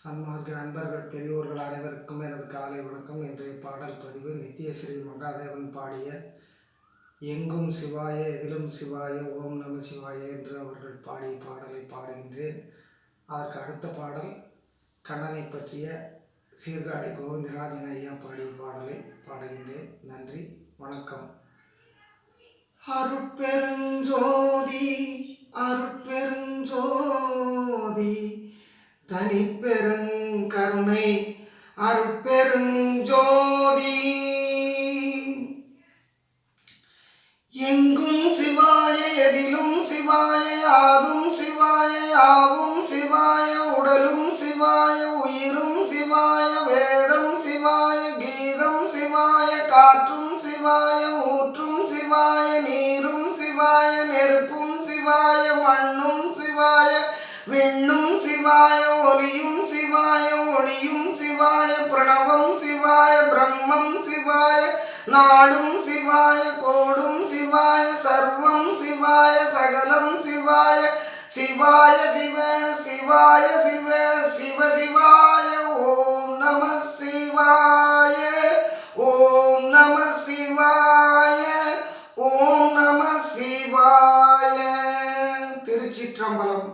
சன்மார்க்க அன்பர்கள் பெரியோர்கள் அனைவருக்கும் எனது காலை வணக்கம். இன்றைய பாடல் பதிவு நித்யஸ்ரீ மகாதேவன் பாடிய எங்கும் சிவாய எதிலும் சிவாய ஓம் நம சிவாய என்று அவர்கள் பாடிய பாடலை பாடுகின்றேன். அதற்கு அடுத்த பாடல் கண்ணனை பற்றிய சீர்காழி கோவிந்தராஜன் ஐயா பாடிய பாடலை பாடுகின்றேன். நன்றி வணக்கம். அருட்பெரு தனிப்பெருங்கருணை அருட்பெருஞ்சோதி எங்கும் சிவாய எதிலும் சிவாய யாதும் சிவாய யாவும் சிவாய உடலும் சிவாய உயிரும் சிவாய வேதம் சிவாய கீதம் சிவாய காற்றும் சிவாய ஊற்றும் சிவாய நீரும் சிவாய நெருப்பும் சிவாய மண்ணும் சிவாய விண்ணும் சிவாய ஒலியும் சிவாய ஒளியும் சிவாய பிரணவம் சிவாய பிரம்மம் சிவாய நாடும் சிவாய கோடும் சிவாய சர்வம் சிவாய சகலம் சிவாய சிவாய சிவ சிவாய சிவ சிவ சிவாய. ஓம் நம சிவாய ஓம் நம சிவாய ஓம் நம சிவாய. திருச்சிற்றம்பலம்.